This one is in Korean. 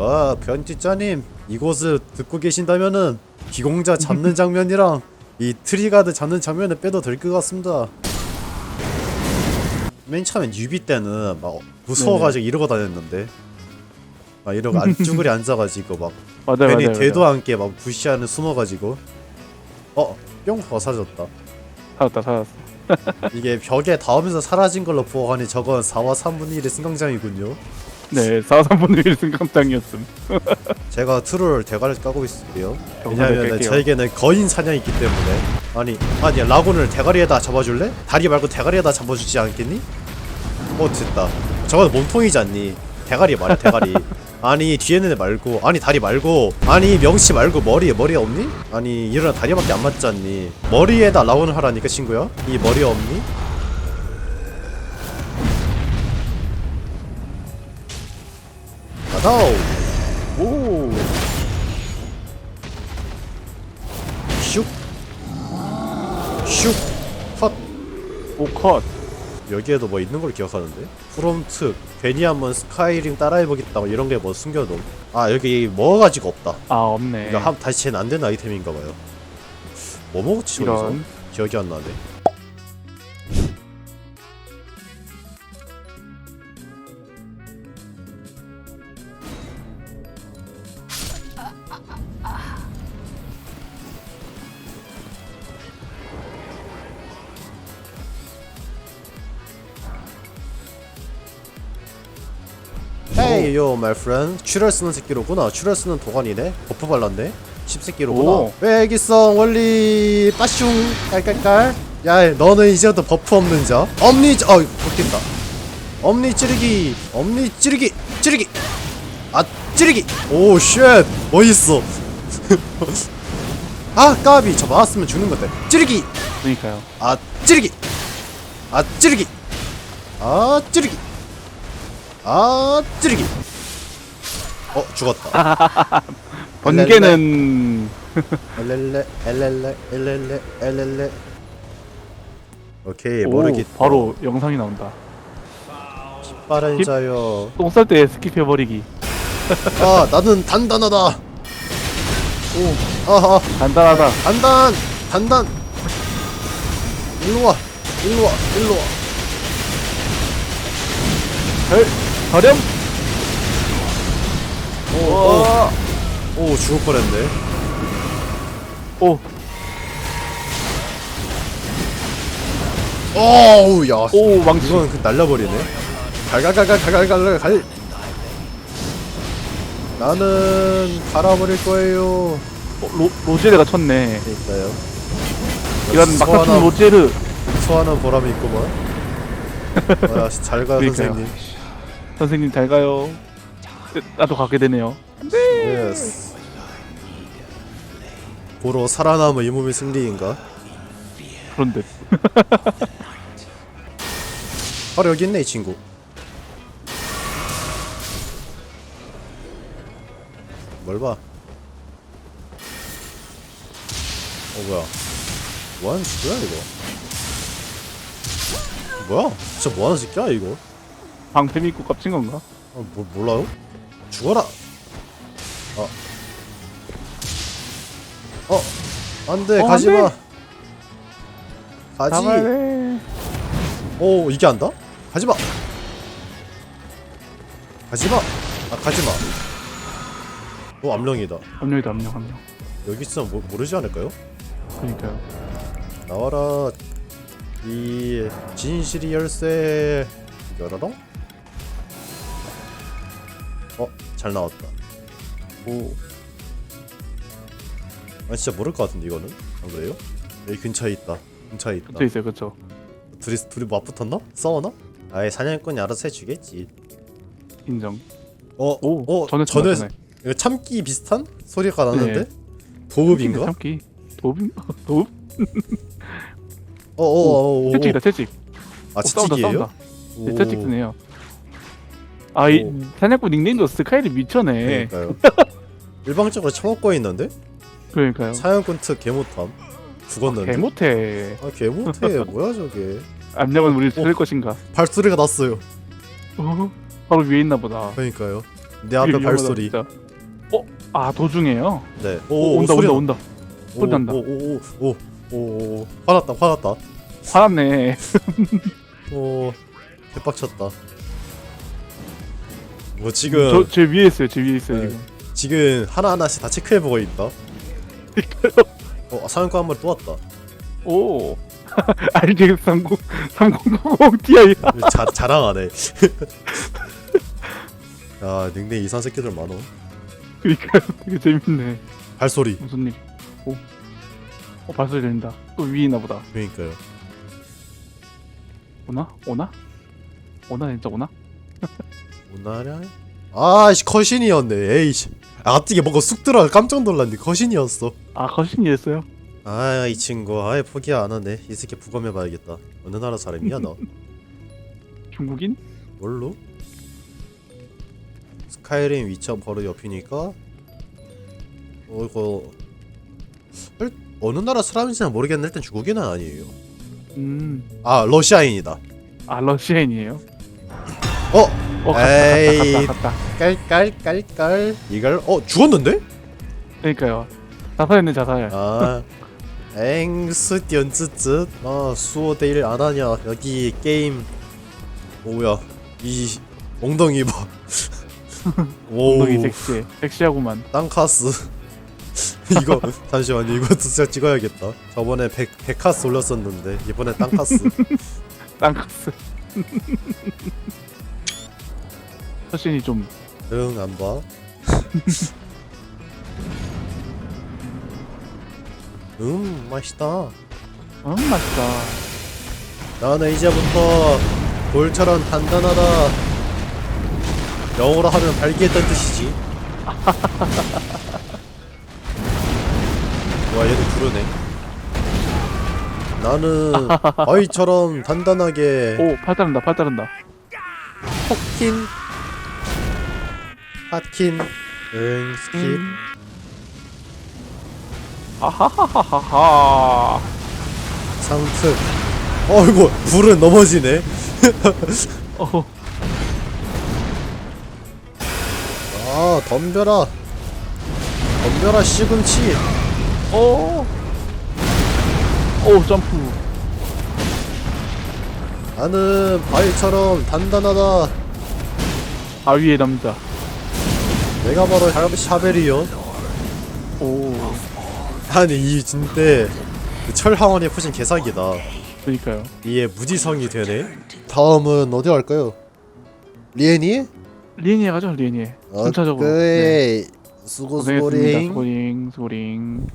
아 편집자님 이곳을 듣고 계신다면은 기공자 잡는 장면이랑 이 트리가드 잡는 장면을 빼도 될 것 같습니다 맨 처음엔 뉴비 때는 막 무서워가지고 이러고 다녔는데 막 이러고 안 쭈그리 앉아가지고 막 맞아요 괜히 맞아요. 되도 않게 막 부시하는 숨어가지고 어? 뿅? 어 사라졌다 살았다 살았어. 이게 벽에 닿으면서 사라진 걸로 보아하니 저건 4와 3분의 1의 승강장이군요 네 4, 3분의 1 승강장이었음. 제가 트롤 대가를 까고 있을게요 경사를 왜냐면 뺄게요. 저에게는 거인 사냥이 있기 때문에 아니 아니 라곤을 대가리에다 잡아줄래? 다리 말고 대가리에다 잡아주지 않겠니? 어 됐다 저건 몸통이지 않니 대가리 말이야 대가리 아니 뒤에는 애 말고 아니 다리 말고 아니 명치 말고 머리에 머리 없니? 아니 이런 다리밖에 안 맞지 않니 머리에다 라곤을 하라니까 친구야 이 머리 없니? 가다오 오. 슉 슉! 컷! 오 컷. 여기에도 뭐 있는 걸 기억하는데? 프롬트 괜히 한번 스카이림 따라해보겠다 뭐 이런 게 뭐 숨겨놓음 아 여기 먹어가지고 없다 아 없네. 이거 한, 다시 쟤는 안 되는 아이템인가봐요 뭐 먹었지 저기서? 이런. 기억이 안 나네 요 마이 프렌드 출혈 쓰는 새끼로구나. 출혈 쓰는 도관이네. 버프 발랐네. 십새끼로구나. 오. 외기성 원리. 빠슝. 깔깔깔. 야 너는 이제부터 버프 없는 자. 엄니 어 바뀐다. 엄니 찌르기. 엄니 찌르기. 찌르기. 아 찌르기. 오쉣. 멋있어. 아 까비. 저 맞았으면 죽는 건데. 찌르기. 그러니까요. 아 찌르기. 아 찌르기. 아 찌르기 아 찌르기. 어 죽었다. 번개는 엘렐레 엘렐레 엘렐레 엘렐레. 오케이 오, 모르기. 바로 영상이 나온다. 빠른 힙. 자요. 똥 쌀 때 스킵해 버리기. 아 나는 단단하다. 오 아하. 간단하다. 단단 단단. 일로와 일로와 일로와. 별 저렴. 오오 와. 오, 죽을 뻔했네 오. 오우 야오 망치. 이건 그 날려버리네 갈갈갈갈갈갈갈 갈 나는 갈아버릴 거예요 어, 로, 로제르가 쳤네. 그러니까요 이건 소환함- 로제르. 소환한 보람이 있구만 아, 잘가 그러니까요. 선생님 선생님 잘 가요. 나도 가게 되네요. 예스 고로 살아남은 이 몸의 승리인가? 그런 듯. 바로 여기 있네 이 친구 뭘 봐? 어 뭐야 뭐하는 새끼야 이거 뭐야 진짜 뭐하는 새끼야 이거 방패 믿고 깝친 건가? 아, 뭐, 몰라요? 죽어라! 어. 어! 안 돼, 어, 안 가지마! 돼. 가지! 잡아야 돼. 오, 이게 안다? 가지 마! 가지 마! 아, 가지 마! 오, 암령이다. 압력이다 압력 압력. 여기 있으면 모, 모르지 않을까요? 그러니까요. 나와라. 이 진실이 열쇠. 열어라? 어, 잘 나왔다. 오. 아 진짜 모를 것 같은데 이거는 안 그래요? 여기 근처에 있다 근처에 있다 붙어 있어요 그쵸. 둘이 둘이 맞붙었나? 싸웠나? 아예 사냥꾼이 알아서 해주겠지 인정. 어? 오. 어? 전에 전에 전에. 이거 참기 비슷한 소리가 나는데? 네. 도읍인가? 참기. 도읍? 도읍? 어어어어 채찍이다 채찍. 아 어, 싸운다? 싸운다. 네, 채찍 쓰네요. 아이 오. 사냥꾼 닉네임도 스카이를 미쳐네. 그러니까요 일방적으로 처먹고 있는데? 그러니까요. 사냥꾼 특 개못함 죽었는데? 개 못해. 아 개못해 뭐야 저게 압력은 우리 쓸 것인가? 발소리가 났어요 어? 바로 위에 있나 보다. 그러니까요 내 앞에 위험하다, 발소리. 진짜. 어? 아 도중에요? 네. 오, 오, 온다 소리 온다 나. 온다 소리 난다. 오오오오오 화났다 화났다. 화났네 오 개빡쳤다. 뭐 지금 저 제 위에 있어요 제 위에 있어요 네. 지금 지금 하나 하나씩 다 체크해 보고 있다. 어 사연과 한 마리 또 왔다. 오 RGX 30 3090 Ti 자, 자랑하네. 야 닉네임 이상 새끼들 많어. 그니까요 되게 재밌네 발소리. 무슨 일? 오, 어 발소리 들린다 또 위에 있나 보다 그러니까요. 오나? 오나? 오나 진짜 오나? 오나냐? 아씨 거신이었네. 에이씨. 아, 앞뒤게 뭔가 쑥 들어 깜짝 놀랐네. 거신이었어. 아 거신이었어요? 아 이 친구 아예 포기 안 하네. 이 새끼 부검해봐야겠다. 어느 나라 사람이야 너? 중국인? 뭘로? 스카이림 위쳐 바로 옆이니까 어 이거 일- 어느 나라 사람인지는 모르겠는데 일단 중국인은 아니에요 음아 아 러시아인이다 러시아인이에요? 어? 어 갔다 에이. 갔다 갔다 갔다. 깔깔깔깔. 이걸 어 죽었는데? 그러니까요. 자살했네 자살. 아. 엥스 띠언쯔쯔 아 수호 대일 안 하냐. 여기 게임. 오야. 이 엉덩이 봐. 오, 엉덩이 섹시해. 섹시하구만. 땅카스. 이거 잠시만요. 이거 진짜 찍어야겠다. 저번에 백, 백카스 올렸었는데 이번에 땅카스. 땅카스 서신이 좀 응 안 봐. 음 맛있다. 음, 맛있다. 나는 이제부터 돌처럼 단단하다. 영어로 하면 발기했던 뜻이지. 와 얘도 부르네. 나는 아이처럼 단단하게 오 팔 따른다 팔 따른다. 폭킨 핫킨 응 스킵 음. 아하하하하하 상특 어이구 불은 넘어지네. 어아 덤벼라. 덤벼라 시금치. 오. 오 점프. 나는 바위처럼 단단하다. 아 위에 남자 내가 바로 샤- 샤벨이요 오. 아니 이 진짜 그 철하원이 푸신 개사기다. 그러니까요. 이에 무지성이 되네. 다음은 어디 갈까요? 리엔이? 리엔이에 가죠 리엔이에. 순차적으로. 네. 오케이 수고 고생했습니다. 수고링 수고링 수고링